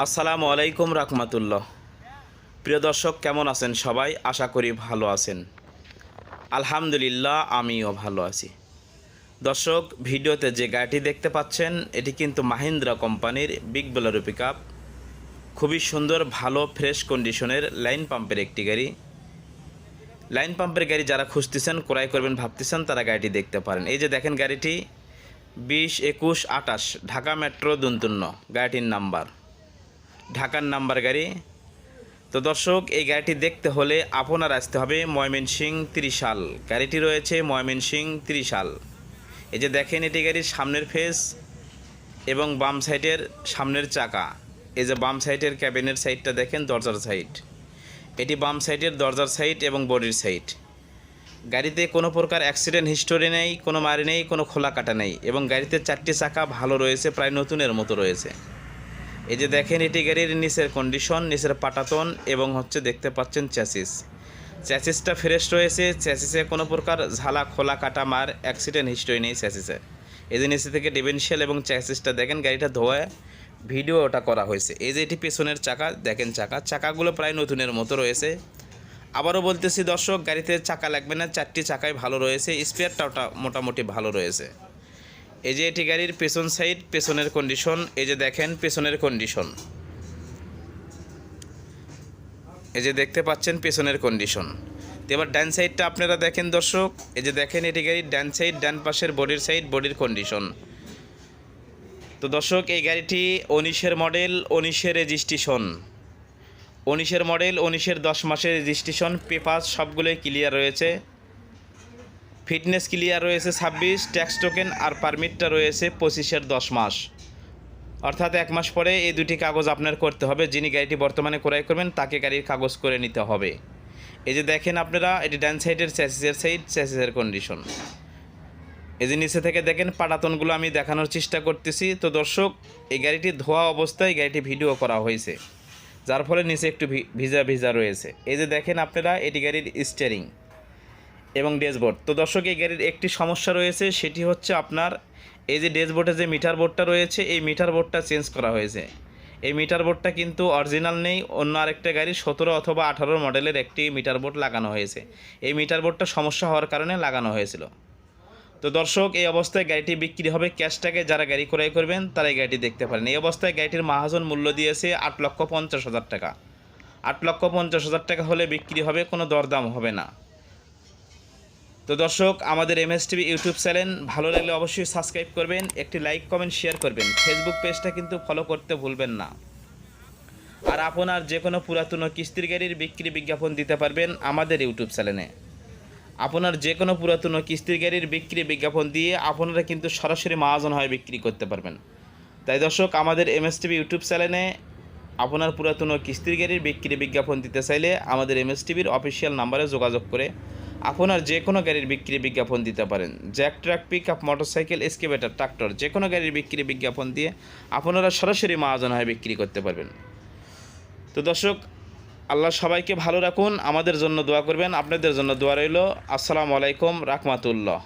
আসসালামু আলাইকুম রাহমাতুল্লাহ। প্রিয় দর্শক, কেমন আছেন সবাই? আশা করি ভালো আছেন। আলহামদুলিল্লাহ, আমিও ভালো আছি। দর্শক, ভিডিওতে যে গাড়িটি দেখতে পাচ্ছেন, এটি কিন্তু মাহিন্দ্রা কোম্পানির বিগ বোলারো পিক আপ খুবই সুন্দর, ভালো, ফ্রেশ কন্ডিশনের লাইন পাম্পের একটি গাড়ি। লাইন পাম্পের গাড়ি যারা খুঁজতেছেন, ক্রয় করবেন, ভাবতেছেন, তারা গাড়িটি দেখতে পারেন। এই যে দেখেন গাড়িটি, বিশ একুশ আটাশ ঢাকা মেট্রো দুনতুন্ন, গাড়িটির নাম্বার। ঢাকার নাম্বার গাড়ি। তো দর্শক, এই গাড়িটি দেখতে হলে আপনার আসতে হবে ময়মনসিং ত্রিশাল। গাড়িটি রয়েছে ময়মনসিং ত্রিশাল। এই যে দেখেন, এটি গাড়ির সামনের ফেস এবং বাম সাইডের সামনের চাকা। এই যে বাম সাইডের ক্যাবিনের সাইডটা দেখেন, দরজার সাইড এটি বাম সাইডের দরজার সাইড এবং বডির সাইড গাড়িতে কোনো প্রকার অ্যাক্সিডেন্ট হিস্টোরি নেই, কোনো মারি নেই, কোনো খোলা কাটা নেই এবং গাড়িতে চারটি চাকা ভালো রয়েছে, প্রায় নতুনের মতো রয়েছে। এই যে দেখেন, এটি গাড়ির নিচের কন্ডিশন নিচের পাটাতন এবং হচ্ছে দেখতে পাচ্ছেন চ্যাসিস চ্যাসিসটা ফ্রেশ রয়েছে চ্যাসিসে কোনো প্রকার ঝালা, খোলা, কাটা মার অ্যাক্সিডেন্ট হিস্টোরি নেই চ্যাসিসে এই যে নিচে থেকে ডিভেনশিয়াল এবং চ্যাসিসটা দেখেন, গাড়িটা ধোয়া ভিডিও ওটা করা হয়েছে। এই যে এটি পেছনের চাকা, দেখেন চাকা। চাকাগুলো প্রায় নতুনের মতো রয়েছে। আবারও বলতেছি দর্শক, গাড়িতে চাকা লাগবে না, চারটি চাকাই ভালো রয়েছে স্পেয়ারটা ওটা মোটামুটি ভালো রয়েছে। এই যে এটি গাড়ির পেছন সাইড পেছনের কন্ডিশন এই যে দেখেন পেছনের কন্ডিশন এই যে দেখতে পাচ্ছেন পেছনের কন্ডিশন তো এবার ডান সাইডটা আপনারা দেখেন দর্শক, এই যে দেখেন এটি গাড়ির ডান সাইড ডান পাশের বডির সাইড বডির কন্ডিশন তো দর্শক, এই গাড়িটি উনিশের মডেল উনিশের রেজিস্ট্রেশন উনিশের মডেল উনিশের দশ মাসের রেজিস্ট্রেশন পেপার সবগুলোই ক্লিয়ার রয়েছে। ফিটনেস ক্লিয়ার রয়েছে ছাব্বিশ, ট্যাক্স টোকেন আর পারমিটটা রয়েছে পঁচিশের দশ মাস। অর্থাৎ এক মাস পরে এই দুটি কাগজ আপনার করতে হবে, যিনি গাড়িটি বর্তমানে ক্রয় করবেন তাকে গাড়ির কাগজ করে নিতে হবে। এই যে দেখেন আপনারা, এটি ডান সাইডের চ্যাসিসের সাইড, চ্যাসিসের কন্ডিশন। এই যে নিচে থেকে দেখেন পাটাতনগুলো আমি দেখানোর চেষ্টা করতেছি। তো দর্শক, এই গাড়িটি ধোয়া অবস্থায় গাড়িটি ভিডিও করা হয়েছে, যার ফলে নিচে একটু ভিজা ভিজা রয়েছে। এই যে দেখেন আপনারা, এটি গাড়ির স্টিয়ারিং এবং ড্যাশবোর্ড। তো দর্শক, এই গাড়ির একটি সমস্যা রয়েছে, সেটি হচ্ছে আপনার এই যে ড্যাশবোর্ডে যে মিটার বোর্ডটা রয়েছে, এই মিটার বোর্ডটা চেঞ্জ করা হয়েছে। এই মিটার বোর্ডটা কিন্তু অরিজিনাল নেই, অন্য আরেকটা গাড়ি সতেরো অথবা আঠারো মডেলের একটি মিটার বোর্ড লাগানো হয়েছে। এই মিটার বোর্ডটা সমস্যা হওয়ার কারণে লাগানো হয়েছিল। তো দর্শক, এই অবস্থায় গাড়িটি বিক্রি হবে ক্যাশটাকে যারা গাড়ি ক্রয় করবেন, তারা এই গাড়িটি দেখতে পারেন। এই অবস্থায় গাড়িটির মাহাজন মূল্য দিয়েছে আট লক্ষ পঞ্চাশ হাজার টাকা। আট লক্ষ পঞ্চাশ হাজার টাকা হলে বিক্রি হবে, কোনো দরদাম হবে না। তো দর্শক, আমাদের M S TV YouTube channel ভালো লাগলে অবশ্যই সাবস্ক্রাইব করবেন, একটি লাইক, কমেন্ট শেয়ার করবেন। ফেসবুক পেজটা কিন্তু ফলো করতে ভুলবেন না। আর আপনার যে কোনো পুরাতন কিস্তির গাড়ির বিক্রি বিজ্ঞাপন দিতে পারবেন আমাদের ইউটিউব চ্যানেলে। আপনার যে কোনো পুরাতন কিস্তির গাড়ির বিক্রি বিজ্ঞাপন দিয়ে আপনারা কিন্তু সরাসরি মহাজন হয়ে বিক্রি করতে পারবেন। তাই দর্শক, আমাদের এম এস টিভি ইউটিউব চ্যানেলে আপনার পুরাতন কিস্তির গাড়ির বিক্রি বিজ্ঞাপন দিতে চাইলে আমাদের এম এস টিভির অফিসিয়াল নাম্বারে যোগাযোগ করে আপনার যে কোনো গাড়ির বিক্রি বিজ্ঞাপন দিতে পারেন। Jack truck pick up motorcycle, excavator, tractor, যে কোনো গাড়ির বিক্রি বিজ্ঞাপন দিয়ে আপনারা সরাসরি মহাজন হয়ে বিক্রি করতে পারবেন। তো দর্শক, আল্লাহ সবাইকে ভালো রাখুন, আমাদের জন্য দোয়া করবেন, আপনাদের জন্য দোয়া রইল। আসসালামু আলাইকুম, রাহমাতুল্লাহ।